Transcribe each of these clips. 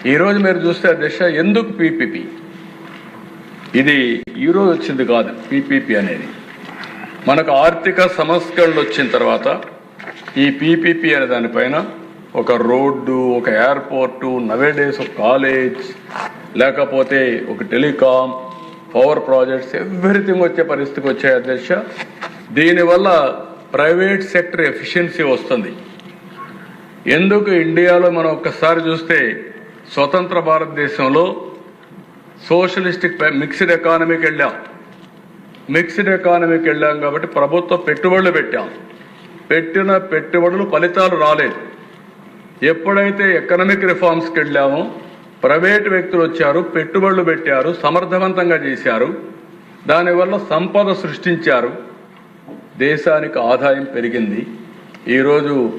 ఈరోజు మీరు చూస్తే దిశ ఎందుకు పీపీపీ? ఇది ఈరోజు వచ్చింది కాదు పీపీపీ అనేది. మనకు ఆర్థిక సంస్కరణలు వచ్చిన తర్వాత ఈ పీపీపీ అనే దానిపైన ఒక రోడ్డు ఒక ఎయిర్పోర్టు నవేడేస్ ఒక కాలేజ్ లేకపోతే ఒక టెలికాం పవర్ ప్రాజెక్ట్స్ ఎవ్రీథింగ్ వచ్చే పరిస్థితికి వచ్చాయి అధ్యక్ష దీనివల్ల ప్రైవేట్ సెక్టర్ ఎఫిషియన్సీ వస్తుంది. ఎందుకు ఇండియాలో మనం ఒక్కసారి చూస్తే స్వతంత్ర భారతదేశంలో సోషలిస్టిక్ మిక్స్డ్ ఎకానమీకి వెళ్ళాం. మిక్స్డ్ ఎకానమీకి వెళ్ళాం కాబట్టి ప్రభుత్వ పెట్టుబడులు పెట్టాం. పెట్టిన పెట్టుబడులు ఫలితాలు రాలేదు. ఎప్పుడైతే ఎకనామిక్ రిఫార్మ్స్కి వెళ్ళామో ప్రైవేట్ వ్యక్తులు వచ్చారు పెట్టుబడులు పెట్టారు సమర్థవంతంగా చేశారు. దానివల్ల సంపద సృష్టించారు. దేశానికి ఆదాయం పెరిగింది. ఈరోజు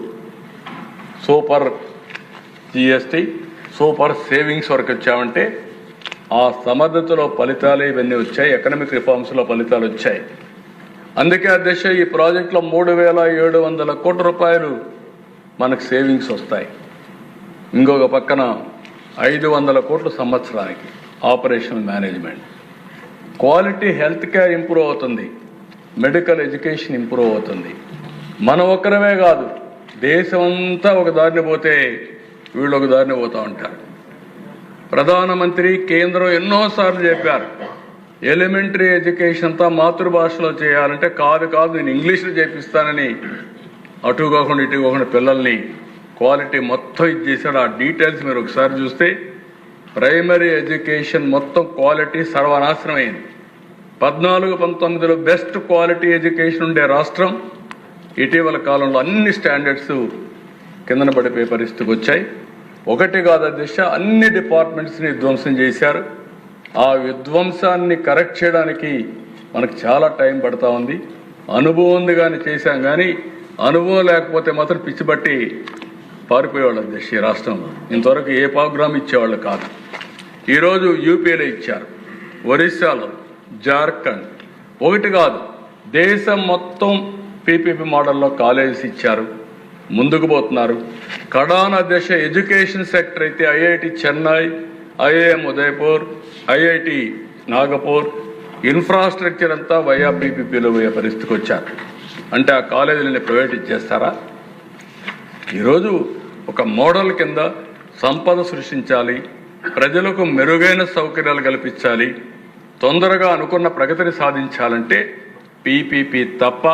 సూపర్ జిఎస్టీ సూపర్ సేవింగ్స్ వరకు వచ్చామంటే ఆ సమర్థతలో ఫలితాలు ఇవన్నీ వచ్చాయి ఎకనామిక్ రిఫార్మ్స్లో ఫలితాలు వచ్చాయి. అందుకే అధ్యక్ష ఈ ప్రాజెక్టులో మూడు వేల ఏడు వందల కోట్ల రూపాయలు మనకు సేవింగ్స్ వస్తాయి. ఇంకొక పక్కన ఐదు వందల కోట్ల సంవత్సరానికి operational management. Quality health care improve అవుతుంది మెడికల్ ఎడ్యుకేషన్ ఇంప్రూవ్ అవుతుంది. మన ఒక్కరమే కాదు దేశమంతా ఒక దారిని పోతే వీళ్ళు ఒక దారిని పోతూ ఉంటారు. ప్రధానమంత్రి కేంద్రం ఎన్నోసార్లు చెప్పారు ఎలిమెంటరీ ఎడ్యుకేషన్ అంతా మాతృభాషలో చేయాలంటే కాదు కాదు నేను ఇంగ్లీష్లో చేపిస్తానని. అటు కాకుండా ఇటు కాకుండా పిల్లల్ని క్వాలిటీ మొత్తం ఇది చేశాడు. ఆ డీటెయిల్స్ మీరు ఒకసారి చూస్తే ప్రైమరీ ఎడ్యుకేషన్ మొత్తం క్వాలిటీ సర్వనాశనమైంది. అయింది పద్నాలుగు పంతొమ్మిదిలో బెస్ట్ క్వాలిటీ ఎడ్యుకేషన్ ఉండే రాష్ట్రం ఇటీవల కాలంలో అన్ని స్టాండర్డ్స్ కిందన పడిపోయే పరిస్థితికి వచ్చాయి. ఒకటి కాదు అధ్యక్ష అన్ని డిపార్ట్మెంట్స్ని విధ్వంసం చేశారు. ఆ విధ్వంసాన్ని కరెక్ట్ చేయడానికి మనకు చాలా టైం పడతా ఉంది. అనుభవం ఉంది కానీ చేశాం కానీ అనుభవం లేకపోతే మాత్రం పిచ్చిబట్టి పారిపోయేవాళ్ళు అధ్యక్ష ఈ రాష్ట్రంలో. ఇంతవరకు ఏ ప్రోగ్రామ్ ఇచ్చేవాళ్ళు కాదు. ఈరోజు యూపీలో ఇచ్చారు. ఒరిస్సాలో జార్ఖండ్. ఒకటి కాదు దేశం మొత్తం పీపీపీ మోడల్లో కాలేజెస్ ఇచ్చారు. ముందుకు పోతున్నారు. కడాన దశ ఎడ్యుకేషన్ సెక్టర్ అయితే IIT Chennai IIM Udaipur IIT Nagpur infrastructure అంతా వైఆ పీపీపీలో పోయే పరిస్థితికి వచ్చారు. అంటే ఆ కాలేజీలని ప్రైవేట్ ఇచ్చేస్తారా ఈరోజు ఒక మోడల్ కింద సంపద సృష్టించాలి ప్రజలకు మెరుగైన సౌకర్యాలు కల్పించాలి తొందరగా అనుకున్న ప్రగతిని సాధించాలంటే పీపీపీ తప్ప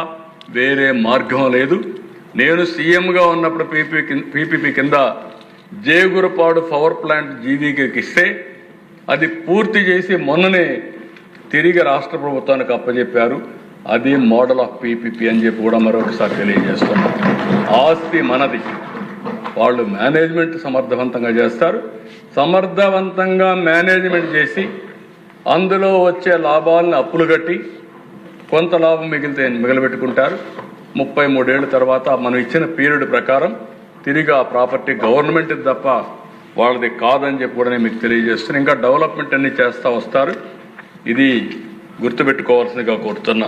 వేరే మార్గం లేదు. నేను సీఎంగా ఉన్నప్పుడు పీపీ పీపీపీ కింద జేగురపాడు పవర్ ప్లాంట్ జీవీకి ఇస్తే అది పూర్తి చేసి మొన్ననే తిరిగి రాష్ట్ర ప్రభుత్వానికి అప్పచెప్పారు అది మోడల్ ఆఫ్ పీపీపీ అని చెప్పి కూడా మరొకసారి తెలియజేస్తున్నాం ఆస్తి మనది. వాళ్ళు మేనేజ్మెంట్ సమర్థవంతంగా చేస్తారు. సమర్థవంతంగా మేనేజ్మెంట్ చేసి అందులో వచ్చే లాభాలను అప్పులు కట్టి కొంత లాభం మిగిలితే మిగిలిపెట్టుకుంటారు ముప్పై మూడేళ్ళ తర్వాత మనం ఇచ్చిన పీరియడ్ ప్రకారం తిరిగి ఆ ప్రాపర్టీ గవర్నమెంట్ తప్ప వాళ్ళది కాదని చెప్పి కూడా నేను మీకు తెలియజేస్తున్నాను ఇంకా డెవలప్మెంట్ అన్ని చేస్తూ వస్తారు. ఇది గుర్తుపెట్టుకోవాల్సిందిగా కోరుతున్నా.